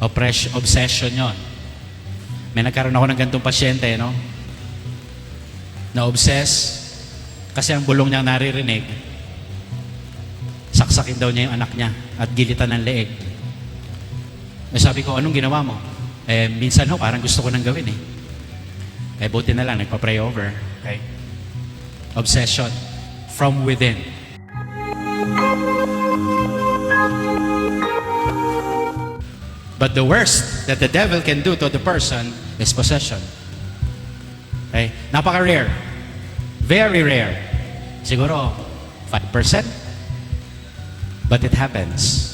Oppress- obsession yon. May nagkaroon ako ng ganitong pasyente, no? Na-obsess kasi ang bulong niya naririnig, saksakin daw niya yung anak niya at gilitan ng leeg. Eh sabi ko, anong ginawa mo? Eh, minsan ho, parang gusto ko nang gawin eh. Eh, buti na lang, nagpa-pray over. Okay? Obsession from within. But the worst that the devil can do to the person is possession. Okay? Napaka-rare. Very rare. Siguro, 5%. But it happens.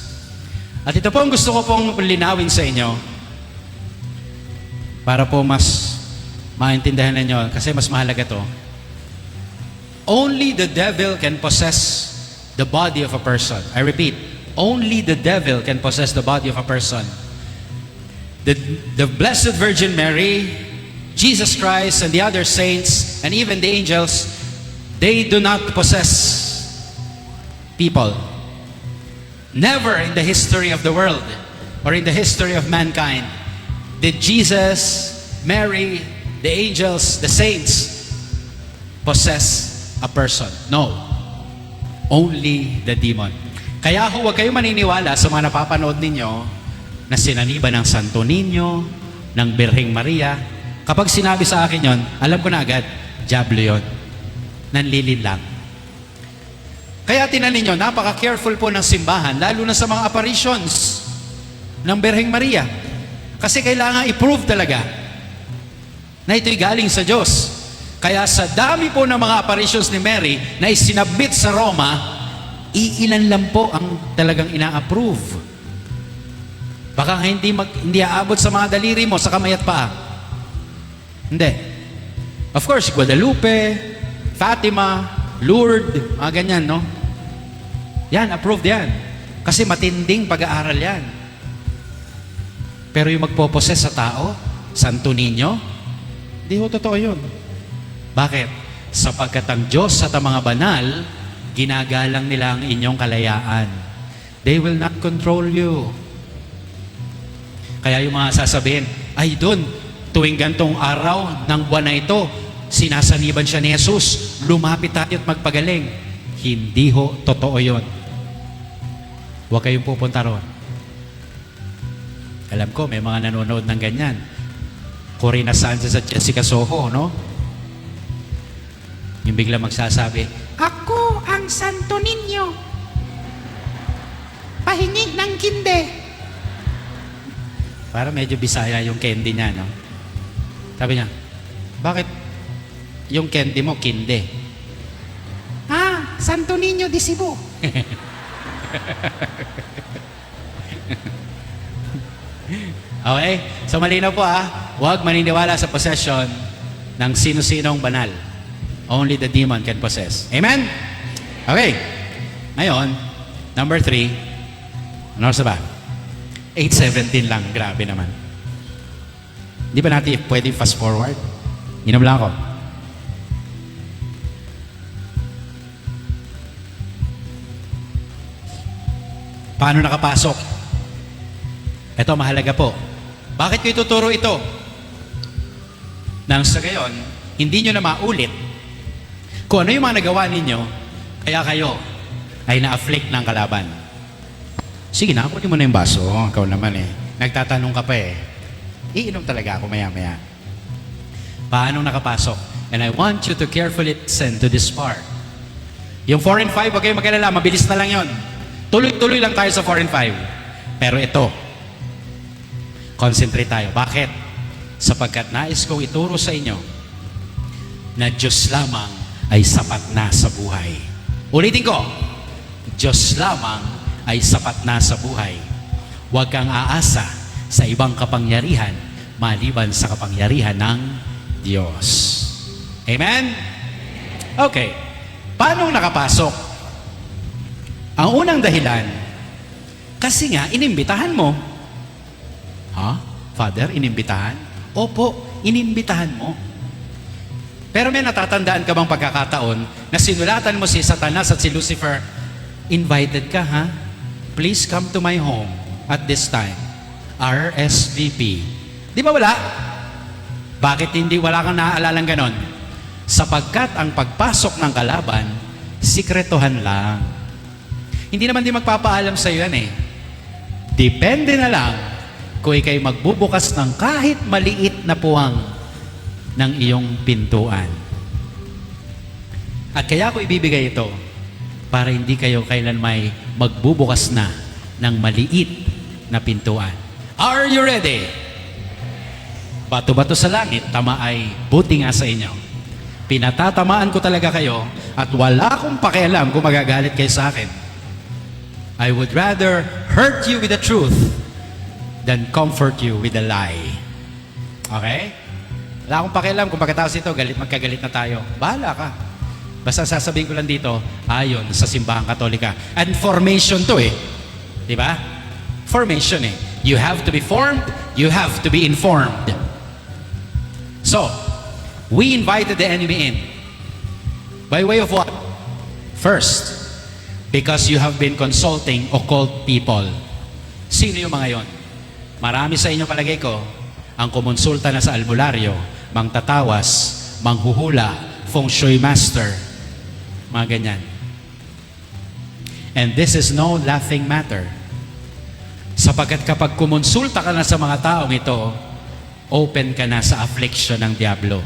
At ito po ang gusto ko pong linawin sa inyo para po mas maintindihan ninyo kasi mas mahalaga to. Only the devil can possess the body of a person. I repeat, only the devil can possess the body of a person. The, the Blessed Virgin Mary, Jesus Christ, and the other saints, and even the angels, they do not possess people. Never in the history of the world or in the history of mankind did Jesus, Mary, the angels, the saints possess a person. No. Only the demon. Kaya huwag kayong maniniwala sa mga napapanood ninyo na sinaniba ng Santo Niño, ng Birheng Maria. Kapag sinabi sa akin yon, alam ko na agad, Diablo yon. Nanlilin lang. Kaya tinan ninyo, napaka-careful po ng simbahan, lalo na sa mga apparitions ng Birheng Maria. Kasi kailangan i-prove talaga na ito'y galing sa Diyos. Kaya sa dami po ng mga apparitions ni Mary na isinabit sa Roma, iilan lang po ang talagang ina-approve. Baka hindi, mag, hindi aabot sa mga daliri mo, sa kamay at paa. Hindi. Of course, Guadalupe, Fatima, Lourdes, mga ganyan, no? Yan, approved yan. Kasi matinding pag-aaral yan. Pero yung magpoposes sa tao, Santo Niño, hindi ho totoo yun. Bakit? Sapagkat ang Diyos at ang mga banal, ginagalang nila ang inyong kalayaan. They will not control you. Kaya yung mga sasabihin, ay doon, tuwing gantong araw ng buwan na ito, sinasaniban siya ni Jesus, lumapit tayo at magpagaling. Hindi ho, totoo yon. Huwag kayong pupunta ron. Alam ko, may mga nanonood ng ganyan. Corina Sanchez at Jessica Soho, no? Yung bigla magsasabi, Ako ang Santo Niño. Pahingi ng kinde. Para medyo bisaya yung candy niya, no? Sabi niya, bakit yung candy mo kinde? Ah, Santo Niño de Cebu. Okay? So malinaw po ah, huwag maniniwala sa possession ng sino-sinong banal. Only the demon can possess. Amen? Okay. Ngayon, number three, ano sa ba? 8.17 lang, grabe naman. Di ba natin pwede fast forward? Inom lang ako. Paano nakapasok? Ito, mahalaga po. Bakit ko ituturo ito? Nang sa gayon, hindi nyo na maulit kung ano yung mga nagawa ninyo, kaya kayo ay na-afflict ng kalaban. Sige na, kunin mo na yung baso. Ikaw naman eh. Nagtatanong ka pa eh. Iinom talaga ako maya-maya. Paano nakapasok? And I want you to carefully listen to this part. Yung 4 and 5, huwag kayong mabilis na lang yon. Tuloy-tuloy lang tayo sa 4 and 5. Pero ito, concentrate tayo. Bakit? Sapagkat nais kong ituro sa inyo na Diyos lamang ay sapat na sa buhay. Ulitin ko, Diyos lamang ay sapat na sa buhay. Huwag kang aasa sa ibang kapangyarihan maliban sa kapangyarihan ng Diyos. Amen? Okay. Paano nakapasok? Ang unang dahilan, kasi nga, inimbitahan mo. Ha? Father, inimbitahan? Opo, inimbitahan mo. Pero may natatandaan ka bang pagkakataon na sinulatan mo si Satanas at si Lucifer, invited ka ha? Please come to my home at this time. RSVP. Di ba wala? Bakit hindi wala kang naaalalang ganon? Sapagkat ang pagpasok ng kalaban, sikretohan lang. Hindi naman din magpapaalam sa iyo yan eh. Depende na lang kung ikay magbubukas ng kahit maliit na puwang ng iyong pintuan. At kaya ko ibibigay ito para hindi kayo kailan may magbubukas na ng maliit na pintuan. Are you ready? Bato-bato sa langit, tama ay buti nga sa inyo. Pinatatamaan ko talaga kayo at wala akong pakialam kung magagalit kayo sa akin. I would rather hurt you with the truth than comfort you with a lie. Okay? Wala akong pakialam kung pagkatapos ito, galit, magkagalit na tayo. Bahala ka. Basta sasabihin ko lang dito, ayon sa simbahang katolika. And formation to eh. Di ba? Formation eh. You have to be formed, you have to be informed. So, we invited the enemy in. By way of what? First, because you have been consulting occult people. Sino yung mga yon? Marami sa inyo palagay ko ang kumonsulta na sa albularyo, mangtatawas, manghuhula, feng shui master, mga ganyan. And this is no laughing matter. Sapagkat kapag kumonsulta ka na sa mga taong ito, open ka na sa affliction ng Diablo.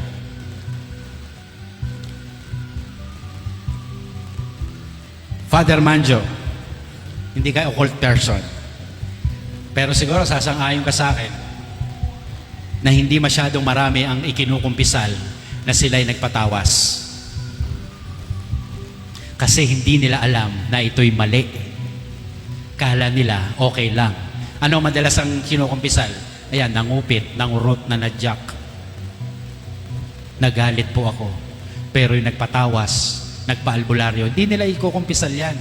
Father Manjo, hindi ka occult person. Pero siguro sasang-ayon ka sa akin na hindi masyadong marami ang ikinukumpisal na sila'y nagpatawas. Kasi hindi nila alam na ito'y mali. Kala nila okay lang. Ano madalas ang kinukumpisal? Ayan, nangupit, nangurot na nadyak. Nagalit po ako. Pero yung nagpatawas, nagpaalbularyo, hindi nila ikukumpisal yan.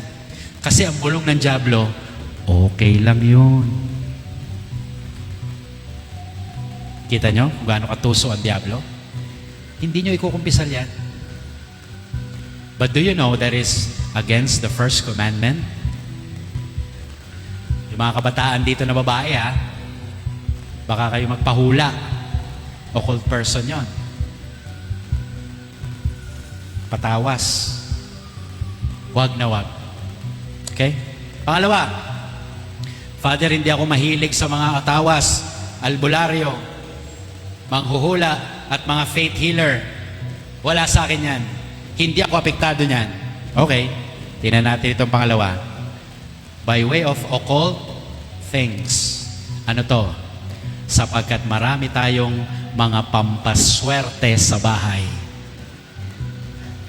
Kasi ang bulong ng Diablo, okay lang yun. Kita nyo kung gaano katuso ang Diablo? Hindi nyo ikukumpisal yan. But do you know that is against the first commandment? Yung mga kabataan dito na babae ha, baka kayo magpahula. Occult person yon. Patawas. Wag na wag. Okay? Pangalawa, Father, hindi ako mahilig sa mga katawas, albularyo, manghuhula, at mga faith healer. Wala sa akin yan. Hindi ako apektado niyan. Okay, tinan natin itong pangalawa. By way of occult things. Ano to? Sapagkat marami tayong mga pampaswerte sa bahay.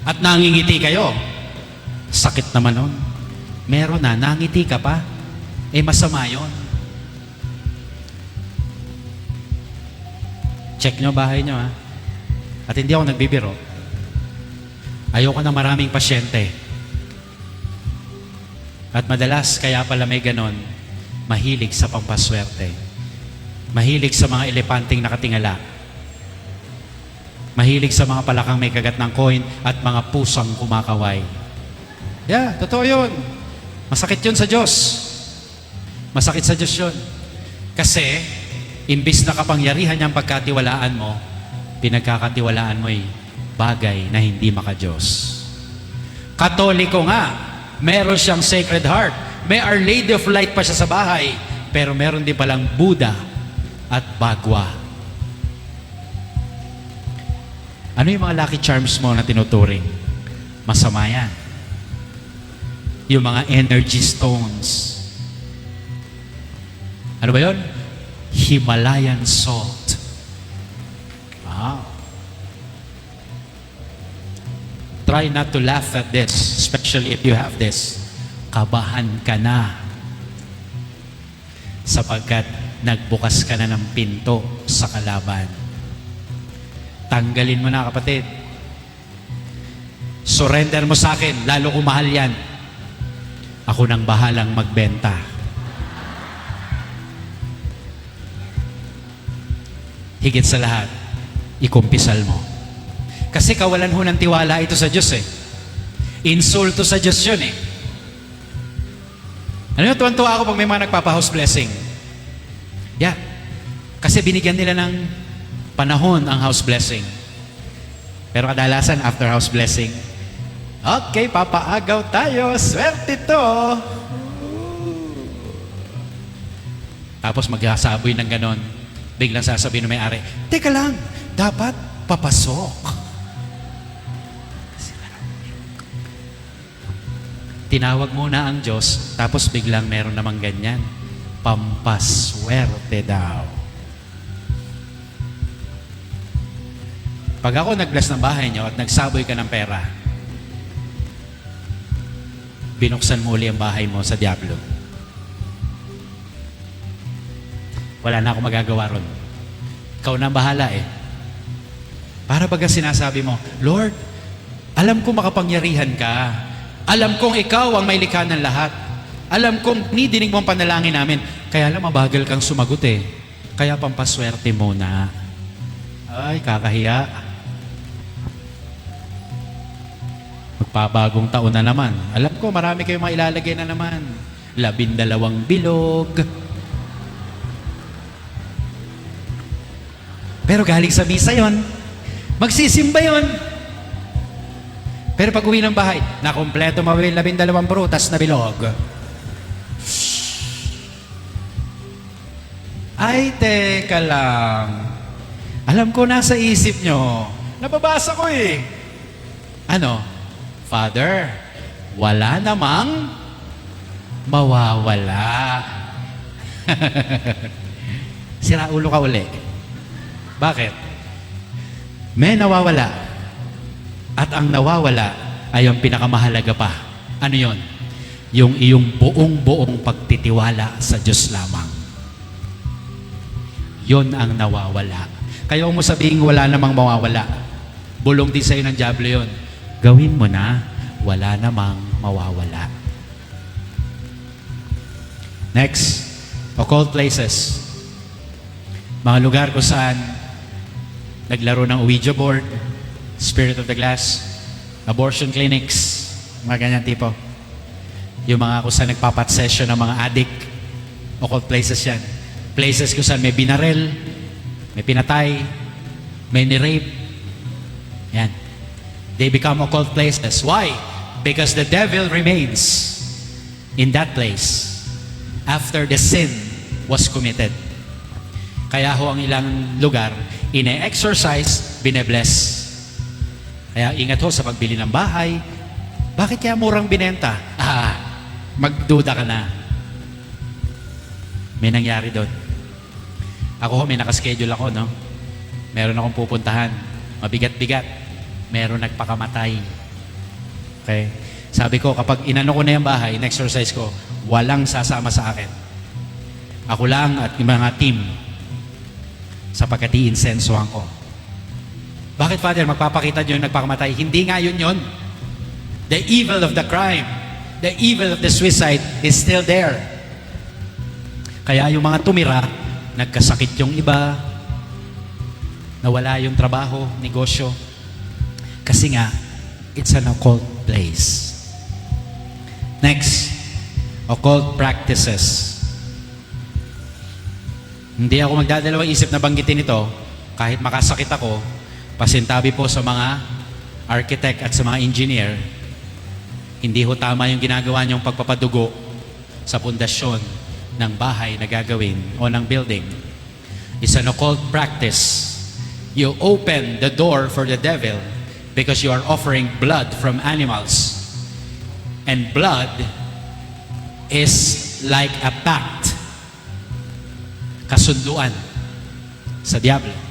At nangingiti kayo. Sakit naman nun. Meron na, nangiti ka pa. Eh masama yon. Check nyo bahay nyo ha. At hindi ako nagbibiro. Ayoko ng maraming pasyente. At madalas, kaya pala may ganon, mahilig sa pampaswerte. Mahilig sa mga elepanteng nakatingala. Mahilig sa mga palakang may kagat ng coin at mga pusang kumakaway. Yeah, totoo yun. Masakit yun sa Diyos. Masakit sa Diyos yun. Kasi, imbis na kapangyarihan niyang pagkatiwalaan mo, pinagkakatiwalaan mo ay bagay na hindi maka-Diyos. Katoliko nga, meron siyang Sacred Heart. May Our Lady of Light pa siya sa bahay. Pero meron din palang Buddha at Bagwa. Ano yung mga lucky charms mo na tinuturing? Masama yan. Yung mga energy stones. Ano ba yun? Himalayan salt. Wow. Try not to laugh at this, especially if you have this. Kabahan ka na. Sapagkat nagbukas ka na ng pinto sa kalaban. Tanggalin mo na kapatid. Surrender mo sa akin, lalo kung mahal yan. Ako nang bahalang magbenta. Higit sa lahat, ikumpisal mo. Kasi kawalan ho ng tiwala ito sa Diyos eh. Insulto sa Diyos yun eh. Ano yun, tuwan-tuwa ako pag may mga nagpapa-house blessing. Yeah. Kasi binigyan nila ng panahon ang house blessing. Pero kadalasan after house blessing, okay, papaagaw tayo. Swerte to. Tapos magsasaboy ng ganon. Biglang sasabihin ng may-ari, Teka lang, dapat papasok. Tinawag muna ang Diyos, tapos biglang meron namang ganyan. Pampaswerte daw. Pag ako nag-bless ng bahay niyo at nagsaboy ka ng pera, binuksan mo uli ang bahay mo sa Diablo. Wala na ako magagawa ron. Ikaw na bahala eh. Para baga sinasabi mo, Lord, alam ko makapangyarihan ka. Alam kong ikaw ang may likha ng lahat. Alam kong nidinig mo ang panalangin namin. Kaya lang mabagal kang sumagot eh. Kaya pampaswerte muna. Ay, kakahiya. Magpabagong taon na naman. Alam ko, marami kayong mga ilalagay na naman. Labindalawang bilog. Pero galing sa misa yon, magsisimba yon. Pero pag uwi ng bahay, nakompleto mawil labindalawang prutas na bilog. Ay, teka lang. Alam ko nasa isip nyo. Nababasa ko eh. Ano? Father, wala namang mawawala. Sira ulo ka uli. Bakit? May nawawala. At ang nawawala ay ang pinakamahalaga pa. Ano yon? Yung iyong buong-buong pagtitiwala sa Diyos lamang. Yon ang nawawala. Kaya mo sabihin wala namang mawawala. Bulong din sa'yo ng Diablo yon. Gawin mo na, wala namang mawawala. Next, occult places. Mga lugar kung saan naglaro ng Ouija board, Spirit of the Glass, abortion clinics, mga ganyan tipo. Yung mga kung saan nagpapat session ng mga addict, occult places yan. Places kung saan may binarel, may pinatay, may ni-rape. Yan. They become occult places. Why? Because the devil remains in that place after the sin was committed. Kaya ho ang ilang lugar, ine-exercise, bine-bless. Kaya ingat ho sa pagbili ng bahay. Bakit kaya murang binenta? Ah, magduda ka na. May nangyari doon. Ako ho, may nakaschedule ako, no? Meron akong pupuntahan. Mabigat-bigat. Meron nagpakamatay. Okay? Sabi ko, kapag inano ko na yung bahay, in-exercise ko, walang sasama sa akin. Ako lang at yung mga team sapagkat i-insensuhan ko. Bakit, Father, magpapakita nyo yung nagpakamatay? Hindi nga yun yun. The evil of the crime, the evil of the suicide is still there. Kaya yung mga tumira, nagkasakit yung iba, nawala yung trabaho, negosyo. Kasi nga, it's an occult place. Next, occult practices. Hindi ako magdadalawang isip na banggitin ito kahit makasakit ako, pasintabi po sa mga architect at sa mga engineer, hindi ho tama yung ginagawa niyong pagpapadugo sa pundasyon ng bahay na gagawin o ng building. It's an occult practice. You open the door for the devil because you are offering blood from animals. And blood is like a pact kasunduan sa Diablo.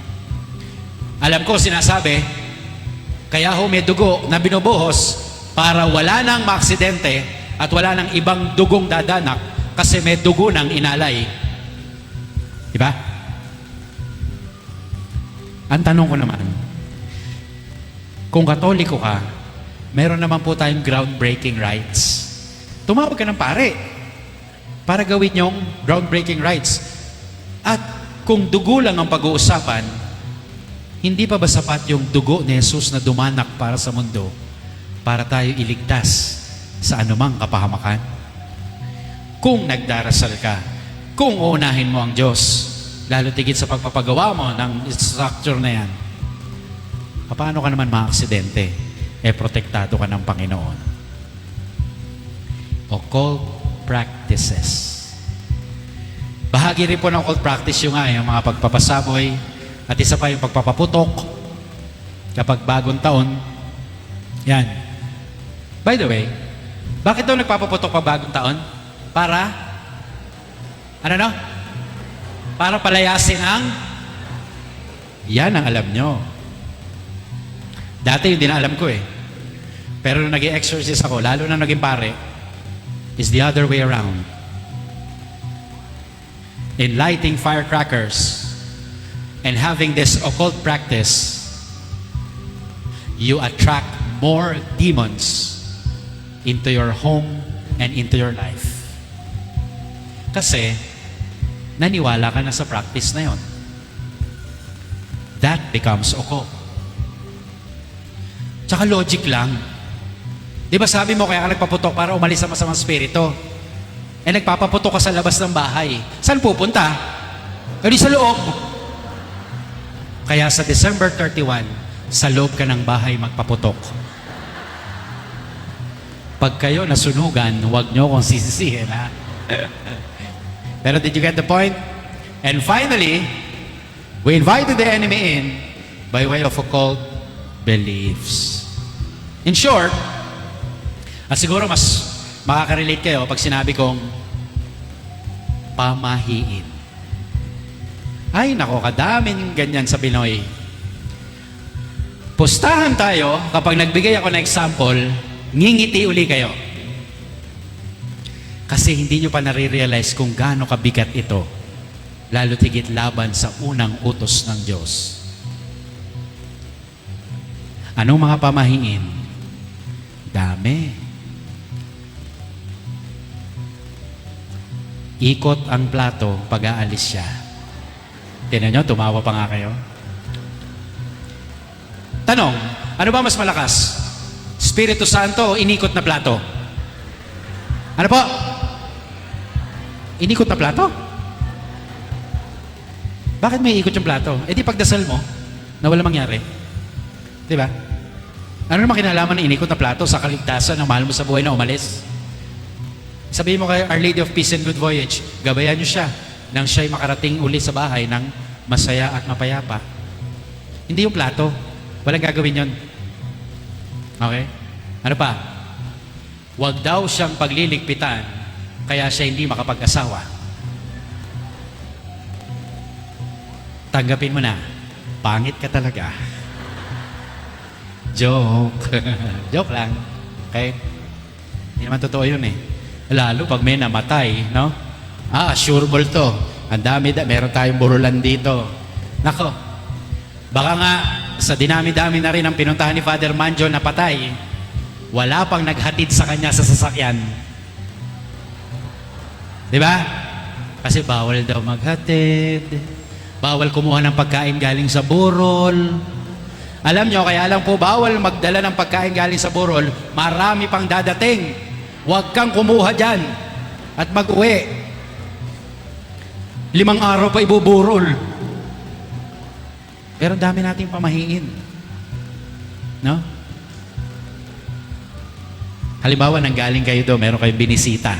Alam ko sinasabi, kaya ho may dugo na binubuhos para wala nang maaksidente at wala nang ibang dugong dadanak kasi may dugo nang inalay. Di ba? Ang tanong ko naman, kung katoliko ka, meron naman po tayong groundbreaking rights. Tumawag ka ng pare para gawin yung groundbreaking rights. At kung dugo lang ang pag-uusapan, hindi pa ba sapat yung dugo ni Jesus na dumanak para sa mundo para tayo iligtas sa anumang kapahamakan? Kung nagdarasal ka, kung uunahin mo ang Diyos, lalo tigit sa pagpapagawa mo ng structure na yan, paano ka naman maaksidente? Eh, protektado ka ng Panginoon. Occult practices. Bahagi rin po ng occult practice yung nga, yung mga pagpapasaboy, at isa pa yung pagpapaputok kapag bagong taon. Yan. By the way, bakit daw nagpapaputok pa bagong taon? Para? Ano no? Para palayasin ang? Yan ang alam nyo. Dati hindi na alam ko eh. Pero nung nag exorcist ako, lalo na naging pare, is the other way around. In lighting firecrackers and having this occult practice, you attract more demons into your home and into your life. Kasi, naniwala ka na sa practice na yon. That becomes occult. Tsaka logic lang. Di ba sabi mo kaya ka nagpaputok para umalis ang masamang spirito? Eh nagpapaputok ka sa labas ng bahay. Saan pupunta? Eh di sa loob. Kaya sa December 31, sa loob ka ng bahay magpaputok. Pag kayo nasunugan, huwag nyo kong sisisihin, ha? Pero did you get the point? And finally, we invited the enemy in by way of occult beliefs. In short, at siguro mas makaka-relate kayo pag sinabi kong pamahiin. Ay, nako, kadaming ganyan sa Pinoy. Pustahan tayo, kapag nagbigay ako ng example, ngingiti uli kayo. Kasi hindi nyo pa nare-realize kung gaano kabigat ito, lalo tigit laban sa unang utos ng Diyos. Anong mga pamahiin? Dami. Ikot ang plato pag aalis siya. Tinan nyo, tumawa pa nga kayo. Tanong, ano ba mas malakas? Espiritu Santo o inikot na plato? Ano po? Inikot na plato? Bakit may ikot yung plato? Eh di pagdasal mo, na wala mangyari. Di ba? Ano naman kinalaman ng inikot na plato sa kaligtasan ng mahal mo sa buhay na umalis? Sabihin mo kay Our Lady of Peace and Good Voyage, gabayan niyo siya nang siya'y makarating uli sa bahay ng masaya at mapayapa. Hindi yung plato. Walang gagawin yon. Okay? Ano pa? Huwag daw siyang pagliligpitan kaya siya hindi makapag-asawa. Tanggapin mo na, pangit ka talaga. Joke. Joke lang. Okay? Hindi naman totoo yun eh. Lalo pag may namatay, no? Ah, sure ball to. Ang dami, da, meron tayong burulan dito. Nako, baka nga sa dinami-dami na rin ang pinuntahan ni Father Manjo na patay, wala pang naghatid sa kanya sa sasakyan. Di ba? Kasi bawal daw maghatid. Bawal kumuha ng pagkain galing sa burol. Alam nyo, kaya lang po bawal magdala ng pagkain galing sa burol, marami pang dadating. Huwag kang kumuha dyan at mag-uwi. Limang araw pa ibuburol. Pero dami nating pamahiin. No? Halimbawa, nanggaling kayo doon, meron kayong binisita.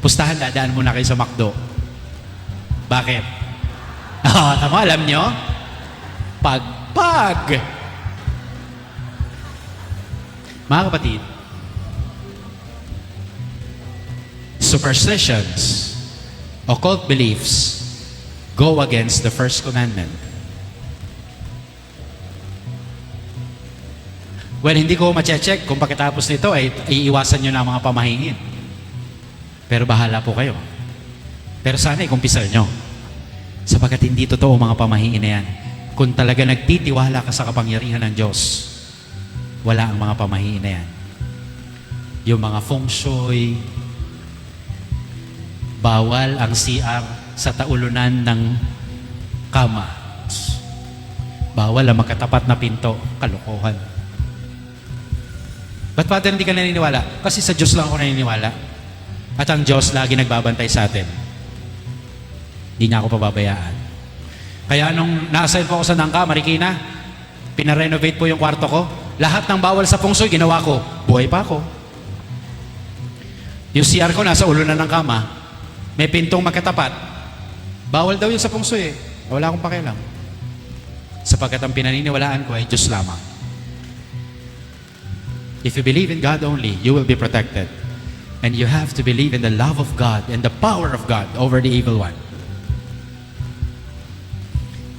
Pustahan, dadaan muna kayo sa McDo. Bakit? Ah, tama, alam nyo? Pagpag. Mga kapatid, superstitions, occult beliefs go against the first commandment. Well, hindi ko mache-check kung pagkatapos nito ay iiwasan nyo na mga pamahingin. Pero bahala po kayo. Pero sana ikumpisal nyo. Sapagkat hindi totoo mga pamahingin na yan. Kung talaga nagtitiwala ka sa kapangyarihan ng Diyos, wala ang mga pamahingin na yan. Yung mga feng shui, bawal ang CR sa taulunan ng kama. Bawal ang magkatapat na pinto. Kalokohan. Ba't Father hindi ka naniniwala? Kasi sa Diyos lang ako naniniwala. At ang Diyos lagi nagbabantay sa atin. Hindi niya ako pababayaan. Kaya nung na-assign po ako sa Nangka, Marikina, pinarenovate po yung kwarto ko. Lahat ng bawal sa shui, ginawa ko. Buhay pa ako. Yung CR ko nasa ulo na ng kama. May pintong magkatapat. Bawal daw yung sa shui eh. Wala akong pakialam. Sapagkat ang pinaniniwalaan ko ay Diyos lamang. If you believe in God only, you will be protected. And you have to believe in the love of God and the power of God over the evil one.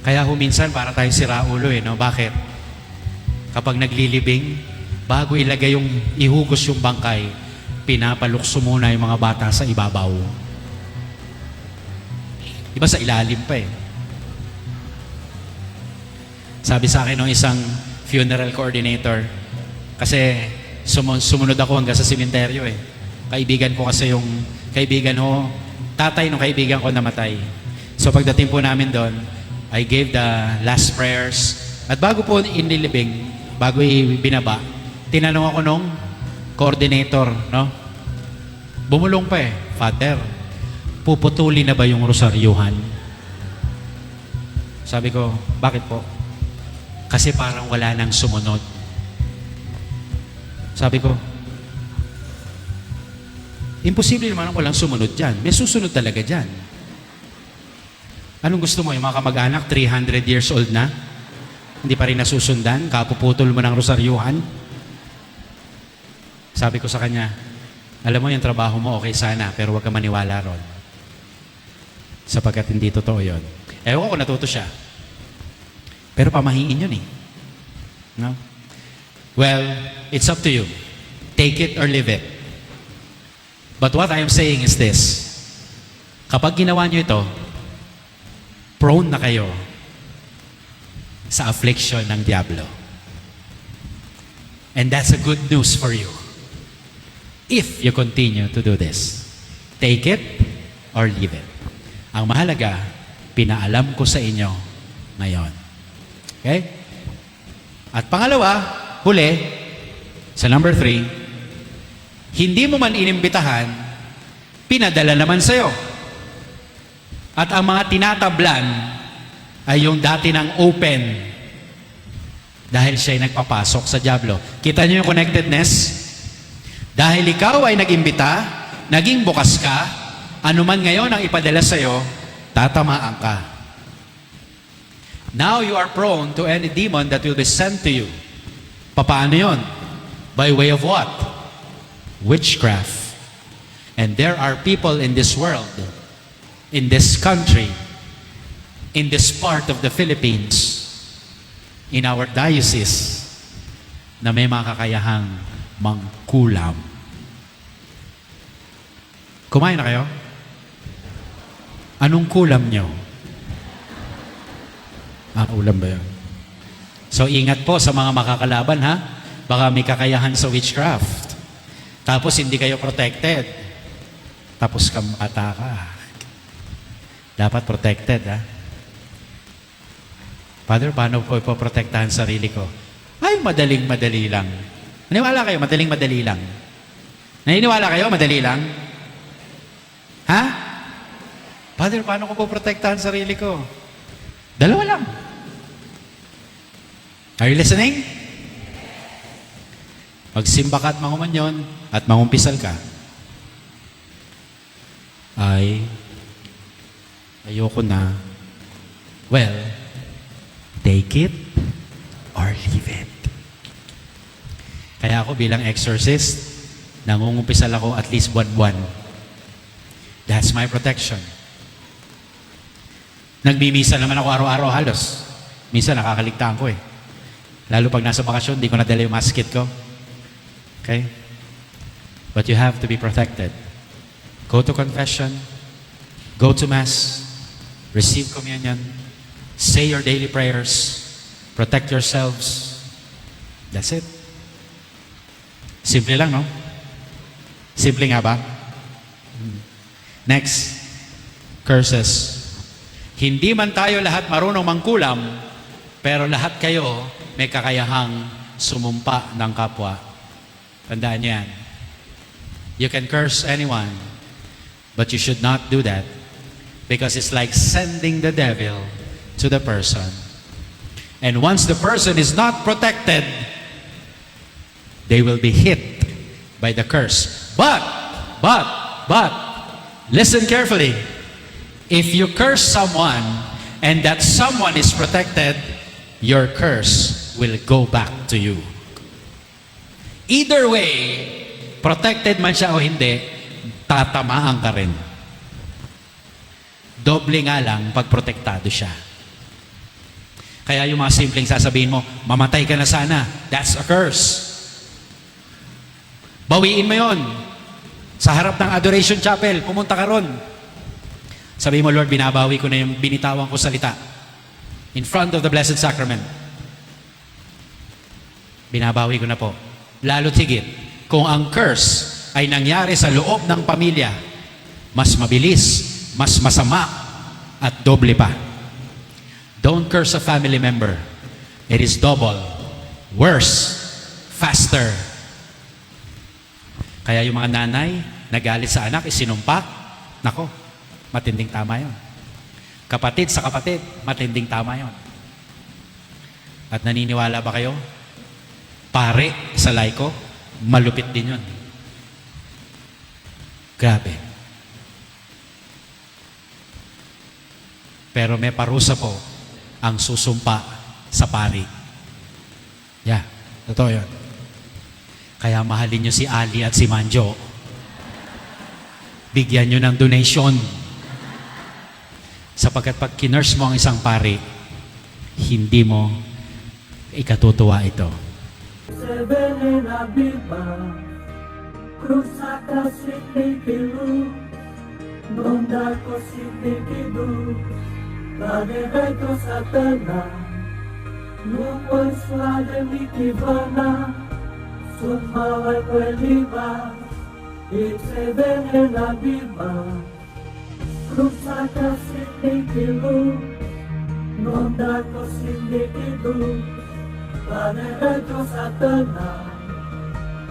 Kaya huminsan para tayo sira ulo eh, no? Bakit? Kapag naglilibing, bago ilagay yung ihugos yung bangkay, pinapalukso muna yung mga bata sa ibabaw. Di ba sa ilalim pa eh? Sabi sa akin ng isang funeral coordinator, kasi sumun- sumunod ako hanggang sa simenteryo eh. Kaibigan ko kasi yung, kaibigan ho, tatay ng kaibigan ko namatay. So pagdating po namin doon, I gave the last prayers. At bago po inilibing, bago ibinaba, tinanong ako nung coordinator, no? Bumulong pa eh, Father, puputuli na ba yung rosaryuhan? Sabi ko, bakit po? Kasi parang wala nang sumunod. Sabi ko, imposible naman ang walang sumunod dyan. May susunod talaga dyan. Anong gusto mo? Yung mga kamag-anak, 300 years old na? Hindi pa rin nasusundan? Kapuputol mo ng rosaryuhan? Sabi ko sa kanya, alam mo yung trabaho mo okay sana, pero huwag ka maniwala ron. Sapagkat hindi totoo yon. Ewan ko natuto siya. Pero pamahiin yun eh. No? Well, it's up to you. Take it or leave it. But what I am saying is this. Kapag ginawa nyo ito, prone na kayo sa affliction ng Diablo. And that's a good news for you. If you continue to do this. Take it or leave it. Ang mahalaga, pinaalam ko sa inyo ngayon. Okay? At pangalawa, huli, sa number three, hindi mo man inimbitahan, pinadala naman sa'yo. At ang mga tinatablan ay yung dati ng open dahil siya ay nagpapasok sa Diablo. Kita niyo yung connectedness? Dahil ikaw ay nagimbita, naging bukas ka, anuman ngayon ang ipadala sa'yo, tatamaan ka. Now you are prone to any demon that will be sent to you. Papaano yon? By way of what? Witchcraft. And there are people in this world, in this country, in this part of the Philippines, in our diocese, na may mga kakayahang mangkulam. Kumain na kayo? Anong kulam nyo? Ah, ulam ba yun? So ingat po sa mga makakalaban ha. Baka may kakayahan sa witchcraft. Tapos hindi kayo protected. Tapos kamata ka. Dapat protected ha. Father, paano ko ipoprotektahan sarili ko? Ay, madaling madali lang. Naniwala kayo, madaling madali lang. Naniniwala kayo, madali lang? Ha? Father, paano ko poprotektahan sarili ko? Dalawa lang. Are you listening? Magsimba ka at mangumanyon at mangumpisal ka. Ay, ayoko na. Well, take it or leave it. Kaya ako bilang exorcist, nangungumpisal ako at least buwan-buwan. That's my protection. Nagmimisa naman ako araw-araw halos. Minsan nakakaligtaan ko eh. Lalo pag nasa bakasyon, di ko nadala yung maskit ko. Okay? But you have to be protected. Go to confession. Go to Mass. Receive communion. Say your daily prayers. Protect yourselves. That's it. Simple lang, no? Simple nga ba? Hmm. Next. Curses. Hindi man tayo lahat marunong mangkulam, pero lahat kayo may kakayahang sumumpa ng kapwa. Tandaan yan. You can curse anyone, but you should not do that because it's like sending the devil to the person. And once the person is not protected, they will be hit by the curse. But, but, but, listen carefully. If you curse someone and that someone is protected, your curse will go back to you. Either way, protected man siya o hindi, tatamaan ka rin. Doble nga lang pag protektado siya. Kaya yung mga simpleng sasabihin mo, mamatay ka na sana. That's a curse. Bawiin mo yon. Sa harap ng Adoration Chapel, pumunta ka ron. Sabi mo, Lord, binabawi ko na yung binitawan ko salita. In front of the Blessed Sacrament. Binabawi ko na po. Lalo't higit, kung ang curse ay nangyari sa loob ng pamilya, mas mabilis, mas masama, at doble pa. Don't curse a family member. It is double, worse, faster. Kaya yung mga nanay, nagalit sa anak, isinumpa, nako, matinding tama yon. Kapatid sa kapatid, matinding tama yon. At naniniwala ba kayo? Pare sa laiko, malupit din yon. Grabe. Pero may parusa po ang susumpa sa pari. Yeah, totoo yun. Kaya mahalin nyo si Ali at si Manjo. Bigyan nyo ng donation. Sapagkat pag kinurse mo ang isang pari, hindi mo ikatutuwa ito. Se venena viva, cruza casi pilu, nonda così pikidu, la deveto satana, non puoi suare mi kivana, summa queliva, e se venena viva, Cruzata sempre pelo Nonda cosine pelo Panera de satana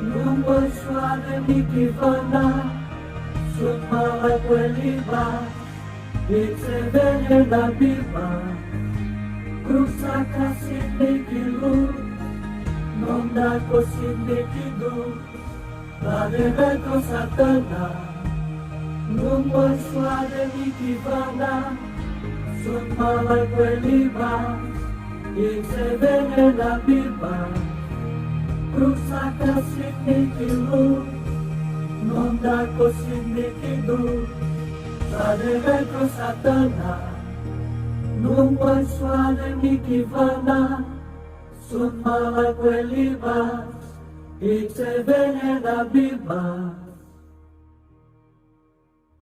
Numba suare mikrivana Sumala queliba Vice vene la biba Cruzata sempre pelo Nonda cosine pelo Panera de satana lungo il suave mi kivana, sul mare quell'iva, e se vede la viva, cruza casi di kilu, non da così di kidu, la retro satana, non puoi suare mi kivana, sul mala quell'iva, e se vede la viva,